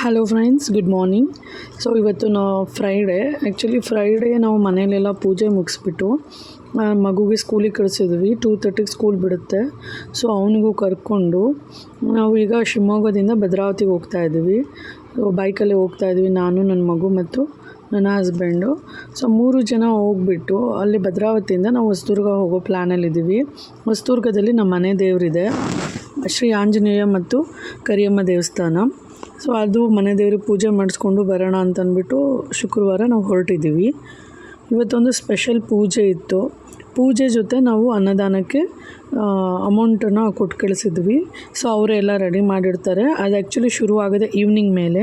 Hello friends good morning so ಇವತ್ತು ನಾವು Friday actually Friday ನಾವು ಮನೇಲೆಲ್ಲ ಪೂಜೆ ಮುಗಿಸ್ಬಿಟ್ಟು ಮಗುಗೆ ಸ್ಕೂಲಿಗೆ ಕಳಿಸಿದ್ವಿ. ಟೂ ತರ್ಟಿಗೆ ಸ್ಕೂಲ್ ಬಿಡುತ್ತೆ. ಸೊ ಅವನಿಗೂ ಕರ್ಕೊಂಡು ನಾವು ಈಗ ಶಿವಮೊಗ್ಗದಿಂದ ಭದ್ರಾವತಿಗೆ ಹೋಗ್ತಾ ಇದ್ದೀವಿ. ಸೊ ಬೈಕಲ್ಲೇ ಹೋಗ್ತಾ ಇದ್ವಿ ನಾನು, ನನ್ನ ಮಗು ಮತ್ತು ನನ್ನ ಹಸ್ಬೆಂಡು ಸೊ ಮೂರು ಜನ ಹೋಗ್ಬಿಟ್ಟು ಅಲ್ಲಿ ಭದ್ರಾವತಿಯಿಂದ ನಾವು ಹೊಸದುರ್ಗ ಹೋಗೋ ಪ್ಲ್ಯಾನಲ್ಲಿದ್ದೀವಿ ಹೊಸದುರ್ಗದಲ್ಲಿ ನಮ್ಮ ಮನೆ ದೇವರಿದೆ. ಶ್ರೀ ಆಂಜನೇಯ ಮತ್ತು ಕರಿಯಮ್ಮ ದೇವಸ್ಥಾನ. ಸೊ ಅದು ಮನೆ ದೇವ್ರಿಗೆ ಪೂಜೆ ಮಾಡಿಸ್ಕೊಂಡು ಬರೋಣ ಅಂತ ಅಂದ್ಬಿಟ್ಟು ಶುಕ್ರವಾರ ನಾವು ಹೊರಟಿದ್ದೀವಿ. ಇವತ್ತೊಂದು ಸ್ಪೆಷಲ್ ಪೂಜೆ ಇತ್ತು. ಪೂಜೆ ಜೊತೆ ನಾವು ಅನ್ನದಾನಕ್ಕೆ ಅಮೌಂಟನ್ನು ಕೊಟ್ಟು ಕಳಿಸಿದ್ವಿ. ಸೊ ಅವರೆಲ್ಲ ರೆಡಿ ಮಾಡಿರ್ತಾರೆ. ಅದು ಆ್ಯಕ್ಚುಲಿ ಶುರು ಆಗೋದೆ ಈವ್ನಿಂಗ್ ಮೇಲೆ.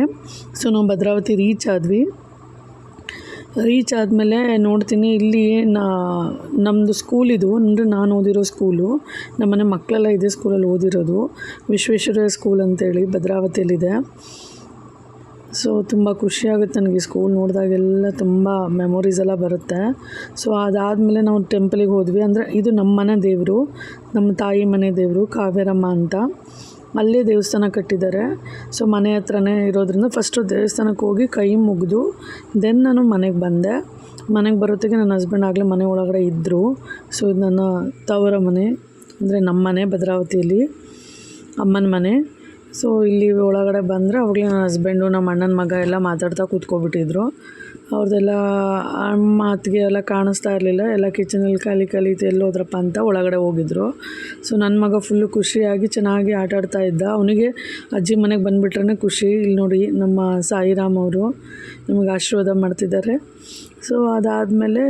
ಸೊ ನಾವು ಭದ್ರಾವತಿ ರೀಚ್ ಆದ್ವಿ. ರೀಚ್ ಆದಮೇಲೆ ನೋಡ್ತೀನಿ, ಇಲ್ಲಿ ನಾ ನಮ್ಮದು ಸ್ಕೂಲ್ ಇದು, ಅಂದರೆ ನಾನು ಓದಿರೋ ಸ್ಕೂಲು ನಮ್ಮನೆ ಮಕ್ಕಳೆಲ್ಲ ಇದೇ ಸ್ಕೂಲಲ್ಲಿ ಓದಿರೋದು. ವಿಶ್ವೇಶ್ವರಯ್ಯ ಸ್ಕೂಲ್ ಅಂತೇಳಿ ಭದ್ರಾವತಿಯಲ್ಲಿದೆ. ಸೊ ತುಂಬ ಖುಷಿಯಾಗುತ್ತೆ ನನಗೆ ಸ್ಕೂಲ್ ನೋಡಿದಾಗೆಲ್ಲ ತುಂಬ ಮೆಮೊರೀಸ್ ಎಲ್ಲ ಬರುತ್ತೆ. ಸೊ ಅದಾದಮೇಲೆ ನಾವು ಟೆಂಪಲಿಗೆ ಹೋದ್ವಿ. ಅಂದರೆ ಇದು ನಮ್ಮ ಮನೆ ದೇವರು ನಮ್ಮ ತಾಯಿ ಮನೆ ದೇವರು, ಕಾವೇರಮ್ಮ ಅಂತ. ಅಲ್ಲೇ ದೇವಸ್ಥಾನ ಕಟ್ಟಿದ್ದಾರೆ. ಸೊ ಮನೆ ಹತ್ರನೇ ಇರೋದ್ರಿಂದ ಫಸ್ಟು ದೇವಸ್ಥಾನಕ್ಕೆ ಹೋಗಿ ಕೈ ಮುಗಿದು ದೆನ್ ನಾನು ಮನೆಗೆ ಬಂದೆ. ಮನೆಗೆ ಬರೋತ್ತಿಗೆ ನನ್ನ ಹಸ್ಬೆಂಡ್ ಆಗಲೇ ಮನೆ ಒಳಗಡೆ ಇದ್ದರು ಸೊ ಇದು ನನ್ನ ತವರ ಮನೆ, ಅಂದರೆ ನಮ್ಮ ಮನೆ ಭದ್ರಾವತಿಯಲ್ಲಿ, ಅಮ್ಮನ ಮನೆ. ಸೊ ಇಲ್ಲಿ ಒಳಗಡೆ ಬಂದರೆ ಅವಾಗಲೇ ನನ್ನ ಹಸ್ಬೆಂಡು ನಮ್ಮ ಅಣ್ಣನ ಮಗ ಎಲ್ಲ ಮಾತಾಡ್ತಾ ಕೂತ್ಕೊಬಿಟ್ಟಿದ್ರು. ಅವ್ರದ್ದೆಲ್ಲ ಮಾತಿಗೆ ಎಲ್ಲ ಕಾಣಿಸ್ತಾ ಇರಲಿಲ್ಲ. ಎಲ್ಲ ಕಿಚನಲ್ಲಿ ಖಾಲಿ ಖಾಲಿ ಎಲ್ಲಿ ಹೋದ್ರಪ್ಪ ಅಂತ ಒಳಗಡೆ ಹೋಗಿದ್ರು. ಸೊ ನನ್ನ ಮಗ ಫುಲ್ಲು ಖುಷಿಯಾಗಿ ಚೆನ್ನಾಗಿ ಆಟ ಆಡ್ತಾ ಇದ್ದ. ಅವನಿಗೆ ಅಜ್ಜಿ ಮನೆಗೆ ಬಂದುಬಿಟ್ರೇ ಖುಷಿ. ಇಲ್ಲಿ ನೋಡಿ, ನಮ್ಮ ಸಾಯಿರಾಮ್ ಅವರು ನಮಗೆ ಆಶೀರ್ವಾದ ಮಾಡ್ತಿದ್ದಾರೆ. ಸೊ ಅದಾದಮೇಲೆ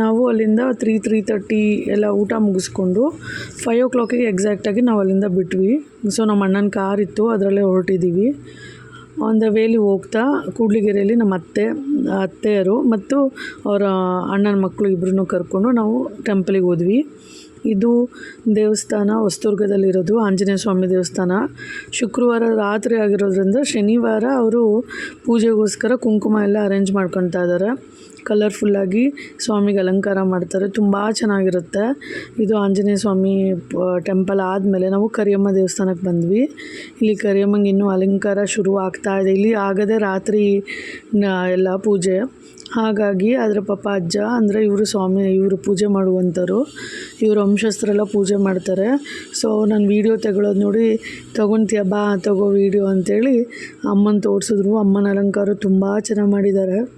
ನಾವು ಅಲ್ಲಿಂದ ತ್ರೀ ತ್ರೀ ತರ್ಟಿ ಎಲ್ಲ ಊಟ ಮುಗಿಸ್ಕೊಂಡು ಫೈವ್ ಓ ಕ್ಲಾಕಿಗೆ ಎಕ್ಸಾಕ್ಟಾಗಿ ನಾವು ಅಲ್ಲಿಂದ ಬಿಟ್ವಿ. ಸೊ ನಮ್ಮ ಅಣ್ಣನ ಕಾರ್ ಇತ್ತು, ಅದರಲ್ಲೇ ಹೊರಟಿದ್ದೀವಿ ಆನ್ ದ ವೇಲಿ ಹೋಗ್ತಾ ಕೂಡ್ಲಿಗೆರೆಯಲ್ಲಿ ನಮ್ಮ ಅತ್ತೆ, ಅತ್ತೆಯರು ಮತ್ತು ಅವರ ಅಣ್ಣನ ಮಕ್ಕಳು ಇಬ್ಬರನ್ನೂ ಕರ್ಕೊಂಡು ನಾವು ಟೆಂಪಲಿಗೆ ಹೋದ್ವಿ. ಇದು ದೇವಸ್ಥಾನ, ಹೊಸದುರ್ಗದಲ್ಲಿರೋದು, ಆಂಜನೇಯ ಸ್ವಾಮಿ ದೇವಸ್ಥಾನ. ಶುಕ್ರವಾರ ರಾತ್ರಿ ಆಗಿರೋದ್ರಿಂದ ಶನಿವಾರ ಅವರು ಪೂಜೆಗೋಸ್ಕರ ಕುಂಕುಮ ಎಲ್ಲ ಅರೇಂಜ್ ಮಾಡ್ಕೊತಾ ಇದ್ದಾರೆ ಕಲರ್ಫುಲ್ಲಾಗಿ ಸ್ವಾಮಿಗೆ ಅಲಂಕಾರ ಮಾಡ್ತಾರೆ. ತುಂಬ ಚೆನ್ನಾಗಿರುತ್ತೆ. ಇದು ಆಂಜನೇಯ ಸ್ವಾಮಿ ಟೆಂಪಲ್ ಆದಮೇಲೆ ನಾವು ಕರಿಯಮ್ಮ ದೇವಸ್ಥಾನಕ್ಕೆ ಬಂದ್ವಿ. ಇಲ್ಲಿ ಕರಿಯಮ್ಮಂಗೆ ಇನ್ನೂ ಅಲಂಕಾರ ಶುರು ಆಗ್ತಾ ಇದೆ. ಇಲ್ಲಿ ಆಗದೆ ರಾತ್ರಿ ಎಲ್ಲ ಪೂಜೆ. ಹಾಗಾಗಿ ಅದರ ಪಾಪ ಅಜ್ಜ ಅಂದರೆ ಇವರು ಸ್ವಾಮಿ, ಇವರು ಪೂಜೆ ಮಾಡುವಂಥವ್ರು ಇವರು ವಂಶಸ್ಥರೆಲ್ಲ ಪೂಜೆ ಮಾಡ್ತಾರೆ. ಸೊ ನಾನು ವೀಡಿಯೋ ತಗೊಳ್ಳೋದು ನೋಡಿ, ತೊಗೊತೀಯ ಬಾ, ತಗೋ ವೀಡಿಯೋ ಅಂತೇಳಿ ಅಮ್ಮನ ತೋರಿಸಿದ್ರು. ಅಮ್ಮನ ಅಲಂಕಾರ ತುಂಬ ಚೆನ್ನಾಗಿ ಮಾಡಿದ್ದಾರೆ.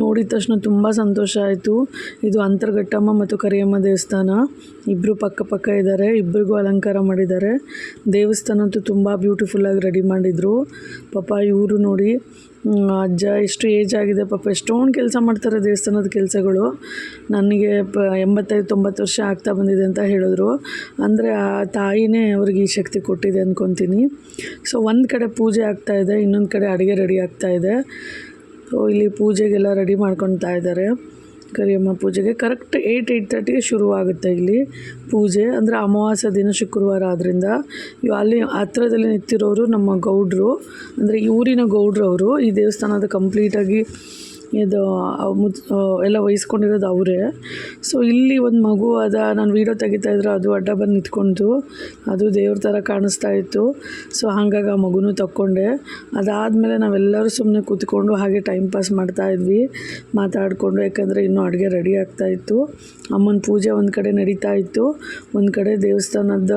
ನೋಡಿದ ತಕ್ಷಣ ತುಂಬ ಸಂತೋಷ ಆಯಿತು. ಇದು ಅಂತರ್ಘಟ್ಟಮ್ಮ ಮತ್ತು ಕರಿಯಮ್ಮ ದೇವಸ್ಥಾನ. ಇಬ್ಬರು ಪಕ್ಕ ಪಕ್ಕ ಇದ್ದಾರೆ ಇಬ್ಬರಿಗೂ ಅಲಂಕಾರ ಮಾಡಿದ್ದಾರೆ. ದೇವಸ್ಥಾನ ಅಂತೂ ತುಂಬ ಬ್ಯೂಟಿಫುಲ್ಲಾಗಿ ರೆಡಿ ಮಾಡಿದರು. ಪಾಪ ಇವರು ನೋಡಿ ಅಜ್ಜ ಎಷ್ಟು ಏಜ್ ಆಗಿದೆ ಪಾಪ, ಎಷ್ಟೊಂದು ಕೆಲಸ ಮಾಡ್ತಾರೆ ದೇವಸ್ಥಾನದ ಕೆಲಸಗಳು. ನನಗೆ ಪ, ಎಂಬತ್ತೈದು, ತೊಂಬತ್ತು ವರ್ಷ ಆಗ್ತಾ ಬಂದಿದೆ ಅಂತ ಹೇಳಿದ್ರು. ಅಂದರೆ ಆ ತಾಯಿನೇ ಅವ್ರಿಗೆ ಈ ಶಕ್ತಿ ಕೊಟ್ಟಿದೆ ಅಂದ್ಕೊತೀನಿ ಸೊ ಒಂದು ಕಡೆ ಪೂಜೆ ಆಗ್ತಾಯಿದೆ ಇನ್ನೊಂದು ಕಡೆ ಅಡುಗೆ ರೆಡಿ ಆಗ್ತಾ ಇದೆ. ಸೊ ಇಲ್ಲಿ ಪೂಜೆಗೆಲ್ಲ ರೆಡಿ ಮಾಡ್ಕೊತಾ ಇದ್ದಾರೆ. ಕರಿಯಮ್ಮ ಪೂಜೆಗೆ ಕರೆಕ್ಟ್ ಏಯ್ಟ್ ಏಯ್ಟ್ ತರ್ಟಿಗೆ ಶುರುವಾಗುತ್ತೆ ಇಲ್ಲಿ ಪೂಜೆ. ಅಂದರೆ ಅಮಾವಾಸ್ಯ ದಿನ ಶುಕ್ರವಾರ ಆದ್ದರಿಂದ ಇವು ಅಲ್ಲಿ ಹತ್ರದಲ್ಲಿ ನಿಂತಿರೋರು ನಮ್ಮ ಗೌಡ್ರು. ಅಂದರೆ ಊರಿನ ಗೌಡ್ರು ಅವರು ಈ ದೇವಸ್ಥಾನದ ಕಂಪ್ಲೀಟಾಗಿ ಇದು ಮುದ್ ಎಲ್ಲ ವಹಿಸ್ಕೊಂಡಿರೋದು ಅವರೇ. ಸೊ ಇಲ್ಲಿ ಒಂದು ಮಗು ಅದ, ನಾನು ವೀಡಿಯೋ ತೆಗಿತಾ ಇದ್ರೆ, ಅದು ಅಡ್ಡ ಬಂದು ನಿಂತ್ಕೊಂಡು ಅದು ದೇವ್ರ ಥರ ಕಾಣಿಸ್ತಾ ಇತ್ತು. ಸೊ ಹಾಗಾಗಿ ಆ ಮಗುನೂ ತಕ್ಕೊಂಡೆ. ಅದಾದಮೇಲೆ ನಾವೆಲ್ಲರೂ ಸುಮ್ಮನೆ ಕೂತ್ಕೊಂಡು ಹಾಗೆ ಟೈಮ್ ಪಾಸ್ ಮಾಡ್ತಾ ಇದ್ವಿ. ಮಾತಾಡಿಕೊಂಡು, ಯಾಕಂದರೆ ಇನ್ನೂ ಅಡುಗೆ ರೆಡಿ ಆಗ್ತಾ ಇತ್ತು. ಅಮ್ಮನ ಪೂಜೆ ಒಂದು ಕಡೆ ನಡೀತಾ ಇತ್ತು. ಒಂದು ಕಡೆ ದೇವಸ್ಥಾನದ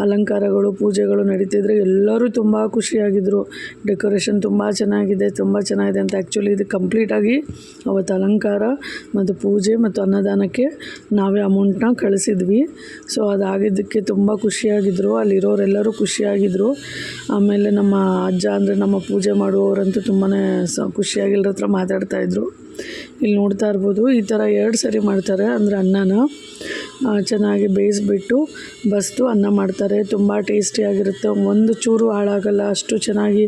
ಅಲಂಕಾರಗಳು, ಪೂಜೆಗಳು ನಡೀತಿದ್ರೆ ಎಲ್ಲರೂ ತುಂಬ ಖುಷಿಯಾಗಿದ್ದರು ಡೆಕೋರೇಷನ್ ತುಂಬ ಚೆನ್ನಾಗಿದೆ ತುಂಬ ಚೆನ್ನಾಗಿದೆ ಅಂತ ಆ್ಯಕ್ಚುಲಿ ಇದು ಕಂಪ್ಲೀಟಾಗಿ ಅವತ್ತು ಅಲಂಕಾರ ಮತ್ತು ಪೂಜೆ ಮತ್ತು ಅನ್ನದಾನಕ್ಕೆ ನಾವೇ ಅಮೌಂಟ್ನ ಕಳಿಸಿದ್ವಿ. ಸೊ ಅದಾಗಿದ್ದಕ್ಕೆ ತುಂಬ ಖುಷಿಯಾಗಿದ್ದರು ಅಲ್ಲಿರೋರೆಲ್ಲರೂ ಖುಷಿಯಾಗಿದ್ದರು ಆಮೇಲೆ ನಮ್ಮ ಅಜ್ಜ ಅಂದರೆ ನಮ್ಮ ಪೂಜೆ ಮಾಡುವವರಂತೂ ತುಂಬಾ ಸ ಖುಷಿಯಾಗಿ ಎಲ್ಲರ ಹತ್ರ ಮಾತಾಡ್ತಾಯಿದ್ರು ಇಲ್ಲಿ ನೋಡ್ತಾ ಇರ್ಬೋದು, ಈ ಥರ ಎರಡು ಸರಿ ಮಾಡ್ತಾರೆ. ಅಂದರೆ ಅನ್ನನ ಚೆನ್ನಾಗಿ ಬೇಯಿಸ್ಬಿಟ್ಟು ಬಸ್ದು ಅನ್ನ ಮಾಡ್ತಾರೆ. ತುಂಬ ಟೇಸ್ಟಿಯಾಗಿರುತ್ತೆ ಒಂದು ಚೂರು ಹಾಳಾಗಲ್ಲ, ಅಷ್ಟು ಚೆನ್ನಾಗಿ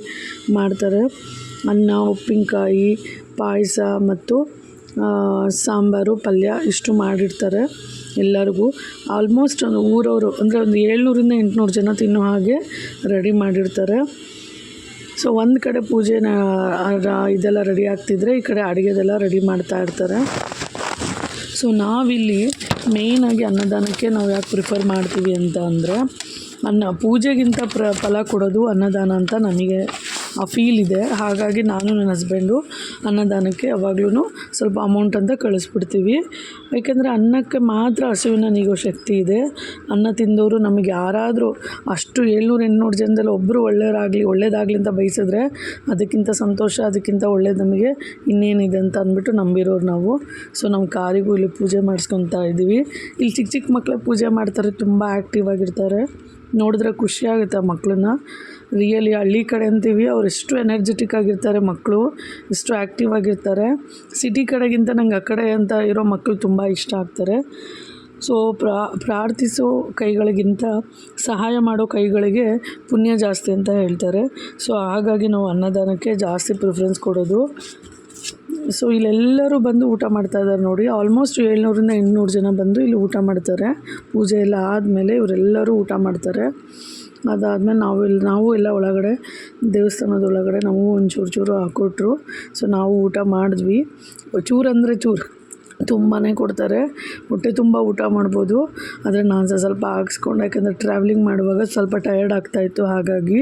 ಮಾಡ್ತಾರೆ. ಅನ್ನ, ಉಪ್ಪಿನಕಾಯಿ ಪಾಯಸ ಮತ್ತು ಸಾಂಬಾರು, ಪಲ್ಯ ಇಷ್ಟು ಮಾಡಿರ್ತಾರೆ ಎಲ್ಲರಿಗೂ. ಆಲ್ಮೋಸ್ಟ್ ಒಂದು ಊರವರು, ಅಂದರೆ ಒಂದು ಏಳ್ನೂರಿಂದ ಎಂಟುನೂರು ಜನ ತಿನ್ನೋ ಹಾಗೆ ರೆಡಿ ಮಾಡಿರ್ತಾರೆ. ಸೊ, ಒಂದು ಕಡೆ ಪೂಜೆನ ಇದೆಲ್ಲ ರೆಡಿ ಆಗ್ತಿದ್ರೆ ಈ ಕಡೆ ಅಡುಗೆದೆಲ್ಲ ರೆಡಿ ಮಾಡ್ತಾ ಇರ್ತಾರೆ. ಸೊ, ನಾವಿಲ್ಲಿ ಮೇಯ್ನಾಗಿ ಅನ್ನದಾನಕ್ಕೆ ನಾವು ಯಾಕೆ ಪ್ರಿಫರ್ ಮಾಡ್ತೀವಿ ಅಂತ ಅಂದರೆ, ಅನ್ನ, ಪೂಜೆಗಿಂತ ಪ್ರ, ಫಲ ಕೊಡೋದು ಅನ್ನದಾನ ಅಂತ ನನಗೆ ಆ ಫೀಲ್ ಇದೆ. ಹಾಗಾಗಿ ನಾನು ನನ್ನ ಹಸ್ಬೆಂಡು ಅನ್ನದಾನಕ್ಕೆ ಯಾವಾಗ್ಲೂ ಸ್ವಲ್ಪ ಅಮೌಂಟ್ ಅಂತ ಕಳಿಸ್ಬಿಡ್ತೀವಿ. ಏಕೆಂದರೆ ಅನ್ನಕ್ಕೆ ಮಾತ್ರ ಹಸುವಿನ ನೀಗೋ ಶಕ್ತಿ ಇದೆ. ಅನ್ನ ತಿಂದವರು ನಮಗೆ ಯಾರಾದರೂ ಅಷ್ಟು ಏಳ್ನೂರು, ಎಂಟುನೂರು ಜನದಲ್ಲಿ ಒಬ್ಬರು ಒಳ್ಳೆಯವರಾಗಲಿ ಒಳ್ಳೇದಾಗಲಿ ಅಂತ ಬಯಸಿದ್ರೆ ಅದಕ್ಕಿಂತ ಸಂತೋಷ, ಅದಕ್ಕಿಂತ ಒಳ್ಳೇದು ನಮಗೆ ಇನ್ನೇನಿದೆ ಅಂತ ಅಂದ್ಬಿಟ್ಟು ನಂಬಿರೋರು ನಾವು. ಸೊ ನಮ್ಮ ಕಾರಿಗೂ ಇಲ್ಲಿ ಪೂಜೆ ಮಾಡಿಸ್ಕೊತಾ ಇದ್ದೀವಿ. ಇಲ್ಲಿ ಚಿಕ್ಕ ಚಿಕ್ಕ ಮಕ್ಕಳೇ ಪೂಜೆ ಮಾಡ್ತಾರೆ, ತುಂಬ ಆ್ಯಕ್ಟಿವ್ ಆಗಿರ್ತಾರೆ. ನೋಡಿದ್ರೆ ಖುಷಿಯಾಗುತ್ತೆ ಆ ಮಕ್ಕಳನ್ನ ರಿಯಲಿ ಹಳ್ಳಿ ಕಡೆ ಅಂತೀವಿ, ಅವ್ರು ಎಷ್ಟು ಎನರ್ಜೆಟಿಕ್ ಆಗಿರ್ತಾರೆ ಮಕ್ಕಳು ಎಷ್ಟು ಆ್ಯಕ್ಟಿವ್ ಆಗಿರ್ತಾರೆ. ಸಿಟಿ ಕಡೆಗಿಂತ ನಂಗೆ ಆ ಕಡೆ ಅಂತ ಇರೋ ಮಕ್ಕಳು ತುಂಬ ಇಷ್ಟ ಆಗ್ತಾರೆ. ಸೊ ಪ್ರಾ, ಪ್ರಾರ್ಥಿಸೋ ಕೈಗಳಿಗಿಂತ ಸಹಾಯ ಮಾಡೋ ಕೈಗಳಿಗೆ ಪುಣ್ಯ ಜಾಸ್ತಿ ಅಂತ ಹೇಳ್ತಾರೆ. ಸೊ ಹಾಗಾಗಿ ನಾವು ಅನ್ನದಾನಕ್ಕೆ ಜಾಸ್ತಿ ಪ್ರಿಫರೆನ್ಸ್ ಕೊಡೋದು. ಸೊ ಇಲ್ಲೆಲ್ಲರೂ ಬಂದು ಊಟ ಮಾಡ್ತಾ ಇದ್ದಾರೆ ನೋಡಿ. ಆಲ್ಮೋಸ್ಟ್ ಏಳ್ನೂರಿಂದ ಎಂಟುನೂರು ಜನ ಬಂದು ಇಲ್ಲಿ ಊಟ ಮಾಡ್ತಾರೆ. ಪೂಜೆ ಎಲ್ಲ ಆದಮೇಲೆ ಇವರೆಲ್ಲರೂ ಊಟ ಮಾಡ್ತಾರೆ. ಅದಾದಮೇಲೆ ನಾವು ಇಲ್ಲಿ ನಾವು ಎಲ್ಲ ಒಳಗಡೆ ದೇವಸ್ಥಾನದ ಒಳಗಡೆ ನಾವು ಒಂದು ಚೂರು ಚೂರು ಹಾಕ್ಕೊಟ್ರು ಸೊ ನಾವು ಊಟ ಮಾಡಿದ್ವಿ. ಚೂರು ಅಂದರೆ ಚೂರು. ತುಂಬಾ ಕೊಡ್ತಾರೆ. ಹೊಟ್ಟೆ ತುಂಬ ಊಟ ಮಾಡ್ಬೋದು. ಆದರೆ ನಾನು ಸ್ವಲ್ಪ ಹಾಕ್ಸ್ಕೊಂಡು. ಯಾಕಂದರೆ ಟ್ರಾವೆಲಿಂಗ್ ಮಾಡುವಾಗ ಸ್ವಲ್ಪ ಟಯರ್ಡ್ ಆಗ್ತಾಯಿತ್ತು ಹಾಗಾಗಿ,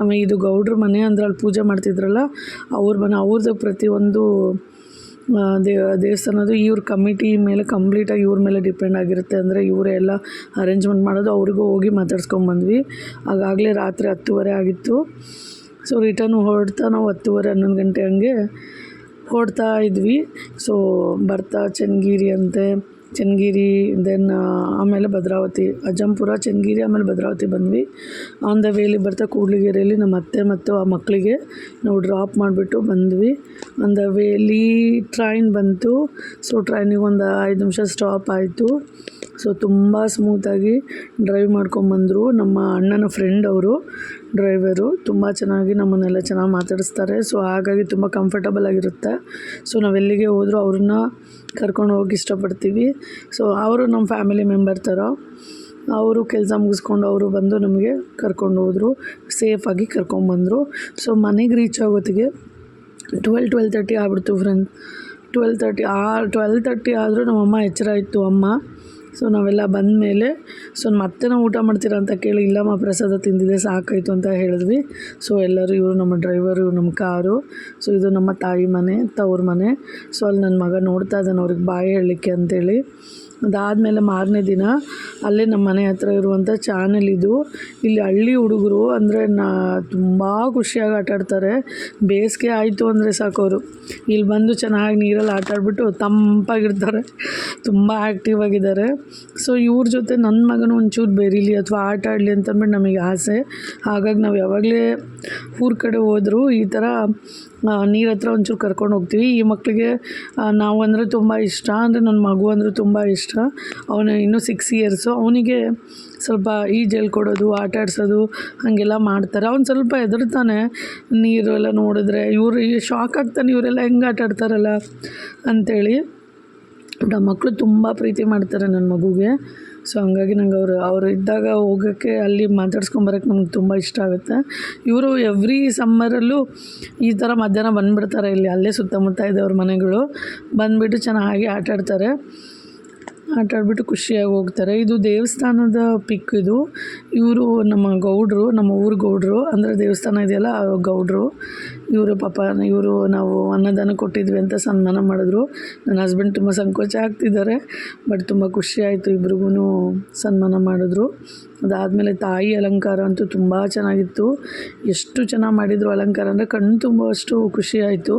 ಆಮೇಲೆ ಇದು ಗೌಡ್ರ ಮನೆ ಅಂದ್ರೆ ಅಲ್ಲಿ ಪೂಜೆ ಮಾಡ್ತಿದ್ರಲ್ಲ, ಅವ್ರ ಮನೆ ಅವ್ರದ್ದು ಪ್ರತಿಯೊಂದು ದೇವ ದೇವಸ್ಥಾನದ್ದು ಇವ್ರ ಕಮಿಟಿ ಮೇಲೆ ಕಂಪ್ಲೀಟಾಗಿ ಇವ್ರ ಮೇಲೆ ಡಿಪೆಂಡ್ ಆಗಿರುತ್ತೆ. ಅಂದರೆ ಇವರೇ ಎಲ್ಲ ಅರೇಂಜ್ಮೆಂಟ್ ಮಾಡೋದು ಅವ್ರಿಗೂ ಹೋಗಿ ಮಾತಾಡ್ಸ್ಕೊಂಬಂದ್ವಿ ಆಗಾಗಲೇ ರಾತ್ರಿ ಹತ್ತುವರೆ ಆಗಿತ್ತು. ಸೊ ರಿಟರ್ನ್ ಹೊರಡ್ತಾ ನಾವು ಹತ್ತುವರೆ, ಹನ್ನೊಂದು ಗಂಟೆ ಹಂಗೆ ಹೊರಡ್ತಾ ಇದ್ವಿ. ಸೊ ಬರ್ತಾ ಚನ್ನಗಿರಿ ಅಂತೆ ಚನ್ನಗಿರಿ ದೆನ್ ಆಮೇಲೆ ಭದ್ರಾವತಿ, ಅಜ್ಜಂಪುರ, ಚನ್ನಗಿರಿ, ಆಮೇಲೆ ಭದ್ರಾವತಿ ಬಂದ್ವಿ. ಆನ್ ದ ವೇಲಿ ಬರ್ತಾ ಕೂಡ್ಲಿಗೆರೆಯಲ್ಲಿ ನಮ್ಮ ಅತ್ತೆ ಮತ್ತು ಆ ಮಕ್ಕಳಿಗೆ ನಾವು ಡ್ರಾಪ್ ಮಾಡಿಬಿಟ್ಟು ಬಂದ್ವಿ. ಆನ್ ದ ವೇಲಿ ಟ್ರೈನ್ ಬಂತು. ಸೊ ಟ್ರೈನಿಗೆ ಒಂದು ಐದು ನಿಮಿಷ ಸ್ಟಾಪ್ ಆಯಿತು. ಸೊ ತುಂಬ ಸ್ಮೂತಾಗಿ ಡ್ರೈವ್ ಮಾಡ್ಕೊಂಬಂದರು ನಮ್ಮ ಅಣ್ಣನ ಫ್ರೆಂಡ್ ಅವರು. ಡ್ರೈವರು ತುಂಬ ಚೆನ್ನಾಗಿ ನಮ್ಮನ್ನೆಲ್ಲ ಚೆನ್ನಾಗಿ ಮಾತಾಡಿಸ್ತಾರೆ. ಸೊ ಹಾಗಾಗಿ ತುಂಬ ಕಂಫರ್ಟಬಲ್ ಆಗಿರುತ್ತೆ. ಸೊ ನಾವೆಲ್ಲಿಗೆ ಹೋದರೂ ಅವ್ರನ್ನ ಕರ್ಕೊಂಡು ಹೋಗಿ ಇಷ್ಟಪಡ್ತೀವಿ. ಸೊ ಅವರು ನಮ್ಮ ಫ್ಯಾಮಿಲಿ ಮೆಂಬರ್ ಥರ ಅವರು ಕೆಲಸ ಮುಗಿಸ್ಕೊಂಡು ಅವರು ಬಂದು ನಮಗೆ ಕರ್ಕೊಂಡು ಹೋದರು. ಸೇಫಾಗಿ ಕರ್ಕೊಂಬಂದರು ಸೊ ಮನೆಗೆ ರೀಚ್ ಆಗೋತ್ತಿಗೆ ಟ್ವೆಲ್ ಟ್ವೆಲ್ ತರ್ಟಿ ಆಗ್ಬಿಡ್ತು ಫ್ರೆಂಡ್ ಟ್ವೆಲ್ ತರ್ಟಿ ಆ ಟ್ವೆಲ್ ತರ್ಟಿ ಆದರೂ ನಮ್ಮಮ್ಮ ಎಚ್ಚರ ಇತ್ತು. ಅಮ್ಮ ಸೊ ನಾವೆಲ್ಲ ಬಂದ ಮೇಲೆ ಸೊ ಮತ್ತೆ ನಾವು ಊಟ ಮಾಡ್ತೀರಾ ಅಂತ ಕೇಳಿ ಇಲ್ಲಮ್ಮ ಪ್ರಸಾದ ತಿಂದಿದೆ ಸಾಕಾಯಿತು ಅಂತ ಹೇಳಿದ್ವಿ. ಸೊ ಎಲ್ಲರೂ ಇವರು ನಮ್ಮ ಡ್ರೈವರು ನಮ್ಮ ಕಾರು. ಸೊ ಇದು ನಮ್ಮ ತಾಯಿ ಮನೆ, ತವ್ರ ಮನೆ. ಸೊ ಅಲ್ಲಿ ನನ್ನ ಮಗ ನೋಡ್ತಾ ಇದ್ದಾನೆ, ಅವ್ರಿಗೆ ಬಾಯಿ ಹೇಳಲಿಕ್ಕೆ ಅಂತೇಳಿ. ಅದಾದಮೇಲೆ ಮಾರನೇ ದಿನ ಅಲ್ಲೇ ನಮ್ಮ ಮನೆ ಹತ್ರ ಇರುವಂಥ ಚಾನಲ್ ಇದು. ಇಲ್ಲಿ ಹಳ್ಳಿ ಹುಡುಗರು ಅಂದರೆ ನಾ ತುಂಬ ಖುಷಿಯಾಗಿ ಆಟಾಡ್ತಾರೆ ಬೇಸಿಗೆ ಆಯಿತು ಅಂದರೆ ಸಾಕು ಅವರು. ಇಲ್ಲಿ ಬಂದು ಚೆನ್ನಾಗಿ ನೀರಲ್ಲಿ ಆಟ ಆಡ್ಬಿಟ್ಟು ತಂಪಾಗಿರ್ತಾರೆ. ತುಂಬ ಆ್ಯಕ್ಟಿವ್ ಆಗಿದ್ದಾರೆ. ಸೊ ಇವ್ರ ಜೊತೆ ನನ್ನ ಮಗನೂ ಒಂಚೂರು ಬೆರೀಲಿ ಅಥವಾ ಆಟ ಆಡಲಿ ಅಂತಂದ್ಬಿಟ್ಟು ನಮಗೆ ಆಸೆ. ಹಾಗಾಗಿ ನಾವು ಯಾವಾಗಲೇ ಊರ ಕಡೆ ಹೋದರೂ ಈ ಥರ ನೀರ ಹತ್ರ ಒಂಚೂರು ಕರ್ಕೊಂಡು ಹೋಗ್ತೀವಿ. ಈ ಮಕ್ಕಳಿಗೆ ನಾವು ಅಂದರೆ ತುಂಬ ಇಷ್ಟ. ಅಂದರೆ ನನ್ನ ಮಗು ಅಂದರೆ ತುಂಬ ಇಷ್ಟ. ಅವನು ಇನ್ನೂ ಸಿಕ್ಸ್ ಇಯರ್ಸು ಅವನಿಗೆ ಸ್ವಲ್ಪ ಈಜು ಕೊಡೋದು, ಆಟ ಆಡಿಸೋದು, ಹಾಗೆಲ್ಲ ಮಾಡ್ತಾರೆ. ಅವ್ನು ಸ್ವಲ್ಪ ಹೆದರ್ತಾನೆ. ನೀರು ಎಲ್ಲ ನೋಡಿದ್ರೆ, ಇವರು ಶಾಕ್ ಆಗ್ತಾನೆ, ಇವರೆಲ್ಲ ಹೆಂಗೆ ಆಟ ಆಡ್ತಾರಲ್ಲ ಅಂಥೇಳಿ ಬಟ್ ಆ ಮಕ್ಕಳು ತುಂಬ ಪ್ರೀತಿ ಮಾಡ್ತಾರೆ ನನ್ನ ಮಗುಗೆ. ಸೊ ಹಂಗಾಗಿ ನಂಗೆ ಅವರು ಅವರು ಇದ್ದಾಗ ಹೋಗೋಕ್ಕೆ ಅಲ್ಲಿ ಮಾತಾಡ್ಸ್ಕೊಂಬರಕ್ಕೆ ನಮ್ಗೆ ತುಂಬ ಇಷ್ಟ ಆಗುತ್ತೆ. ಇವರು ಎವ್ರಿ ಸಮ್ಮರಲ್ಲೂ ಈ ಥರ ಮಧ್ಯಾಹ್ನ ಬಂದುಬಿಡ್ತಾರೆ ಇಲ್ಲಿ, ಅಲ್ಲೇ ಸುತ್ತಮುತ್ತ ಇದೆ ಮನೆಗಳು. ಬಂದುಬಿಟ್ಟು ಚೆನ್ನಾಗಿ ಆಟಾಡ್ತಾರೆ ಆಡ್ತಾರೆ. ಆಟ ಆಡ್ಬಿಟ್ಟು ಖುಷಿಯಾಗಿ ಹೋಗ್ತಾರೆ. ಇದು ದೇವಸ್ಥಾನದ ಪಿಕ್ ಇದು. ಇವರು ನಮ್ಮ ಗೌಡರು, ನಮ್ಮ ಊರು ಗೌಡ್ರು, ಅಂದರೆ ದೇವಸ್ಥಾನ ಇದೆಯಲ್ಲ ಗೌಡ್ರು. ಇವರು ಪಾಪ, ಇವರು ನಾವು ಅನ್ನದಾನ ಕೊಟ್ಟಿದ್ವಿ ಅಂತ ಸನ್ಮಾನ ಮಾಡಿದ್ರು. ನನ್ನ ಹಸ್ಬೆಂಡ್ ತುಂಬ ಸಂಕೋಚ ಆಗ್ತಿದ್ದಾರೆ ಬಟ್ ತುಂಬ ಖುಷಿ ಆಯಿತು ಇಬ್ರಿಗೂ ಸನ್ಮಾನ ಮಾಡಿದ್ರು. ಅದಾದಮೇಲೆ ತಾಯಿ ಅಲಂಕಾರ ಅಂತೂ ತುಂಬ ಚೆನ್ನಾಗಿತ್ತು. ಎಷ್ಟು ಚೆನ್ನಾಗಿ ಮಾಡಿದರು ಅಲಂಕಾರ ಅಂದರೆ ಕಣ್ಣು ತುಂಬುವಷ್ಟು ಖುಷಿ ಆಯಿತು.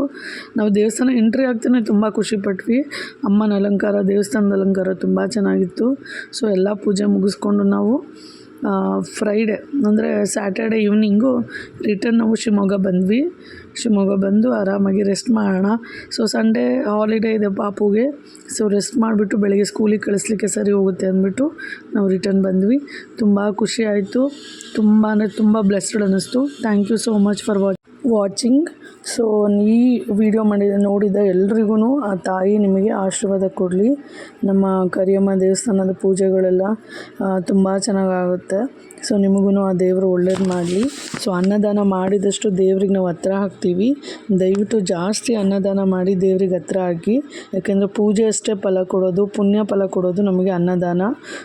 ನಾವು ದೇವಸ್ಥಾನ ಎಂಟ್ರಿ ಆಗ್ತಾನೆ ತುಂಬ ಖುಷಿ ಪಟ್ವಿ. ಅಮ್ಮನ ಅಲಂಕಾರ, ದೇವಸ್ಥಾನದ ಅಲಂಕಾರ ತುಂಬ ಚೆನ್ನಾಗಿತ್ತು. ಸೊ ಎಲ್ಲ ಪೂಜೆ ಮುಗಿಸ್ಕೊಂಡು ನಾವು ಫ್ರೈಡೆ ಅಂದರೆ ಸ್ಯಾಟರ್ಡೆ ಈವ್ನಿಂಗು ರಿಟರ್ನ್ ನಾವು ಶಿವಮೊಗ್ಗ ಬಂದ್ವಿ. ಶಿವಮೊಗ್ಗ ಬಂದು ಆರಾಮಾಗಿ ರೆಸ್ಟ್ ಮಾಡೋಣ. ಸೊ ಸಂಡೇ ಹಾಲಿಡೇ ಇದೆ ಪಾಪುಗೆ. ಸೊ ರೆಸ್ಟ್ ಮಾಡಿಬಿಟ್ಟು ಬೆಳಗ್ಗೆ ಸ್ಕೂಲಿಗೆ ಕಳಿಸ್ಲಿಕ್ಕೆ ಸರಿ ಹೋಗುತ್ತೆ ಅಂದ್ಬಿಟ್ಟು ನಾವು ರಿಟರ್ನ್ ಬಂದ್ವಿ. ತುಂಬ ಖುಷಿ ಆಯಿತು. ತುಂಬ ಅಂದರೆ ತುಂಬ ಬ್ಲೆಸ್ಡ್ ಅನ್ನಿಸ್ತು thank you so much for watch watching so ಈ ವಿಡಿಯೋ ಮಾಡಿದ, ನೋಡಿದ ಎಲ್ರಿಗೂ ಆ ತಾಯಿ ನಿಮಗೆ ಆಶೀರ್ವಾದ ಕೊಡಲಿ. ನಮ್ಮ ಕರಿಯಮ್ಮ ದೇವಸ್ಥಾನದ ಪೂಜೆಗಳೆಲ್ಲ ತುಂಬ ಚೆನ್ನಾಗಾಗುತ್ತೆ. ಸೊ ನಿಮಗೂ ಆ ದೇವರು ಒಳ್ಳೇದು ಮಾಡಲಿ. ಸೊ ಅನ್ನದಾನ ಮಾಡಿದಷ್ಟು ದೇವ್ರಿಗೆ ನಾವು ಹತ್ರ ಹಾಕ್ತೀವಿ. ದಯವಿಟ್ಟು ಜಾಸ್ತಿ ಅನ್ನದಾನ ಮಾಡಿ ದೇವ್ರಿಗೆ ಹತ್ರ ಹಾಕಿ. ಯಾಕೆಂದರೆ ಪೂಜೆ ಅಷ್ಟೇ ಫಲ ಕೊಡೋದು, ಪುಣ್ಯ ಫಲ ಕೊಡೋದು ನಮಗೆ ಅನ್ನದಾನ.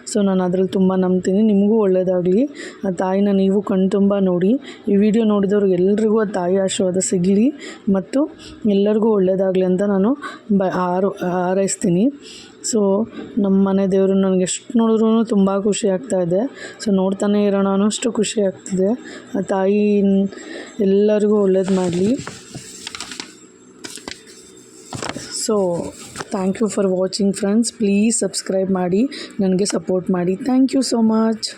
ಸೊ ನಾನು ಅದರಲ್ಲಿ ತುಂಬ ನಂಬ್ತೀನಿ. ನಿಮಗೂ ಒಳ್ಳೆಯದಾಗಲಿ ಆ ತಾಯಿನ ನೀವು ಕಣ್ತುಂಬ ನೋಡಿ. ಈ ವಿಡಿಯೋ ನೋಡಿದವ್ರು ಎಲ್ರಿಗೂ ಆ ತಾಯಿ ಆಶೀರ್ವಾದ ಸಿಗಲಿ. ಮತ್ತು ಎಲ್ಲರಿಗೂ ಒಳ್ಳೆಯದಾಗಲಿ ಅಂತ ನಾನು ಬ ಆರು ಹಾರೈಸ್ತೀನಿ ಸೊ ನಮ್ಮ ಮನೆ ದೇವರು ನನಗೆ ಎಷ್ಟು ನೋಡಿದ್ರೂ ತುಂಬ ಖುಷಿ ಆಗ್ತಾ ಇದೆ. ಸೊ ನೋಡ್ತಾನೆ ಇರೋಣ ಅನ್ನೋಷ್ಟು ಖುಷಿ ಆಗ್ತಿದೆ. ಆ ತಾಯಿ ಎಲ್ಲರಿಗೂ ಒಳ್ಳೇದು ಮಾಡಲಿ. So thank you for watching friends please subscribe ಮಾಡಿ. ನನಗೆ ಸಪೋರ್ಟ್ ಮಾಡಿ. Thank you so much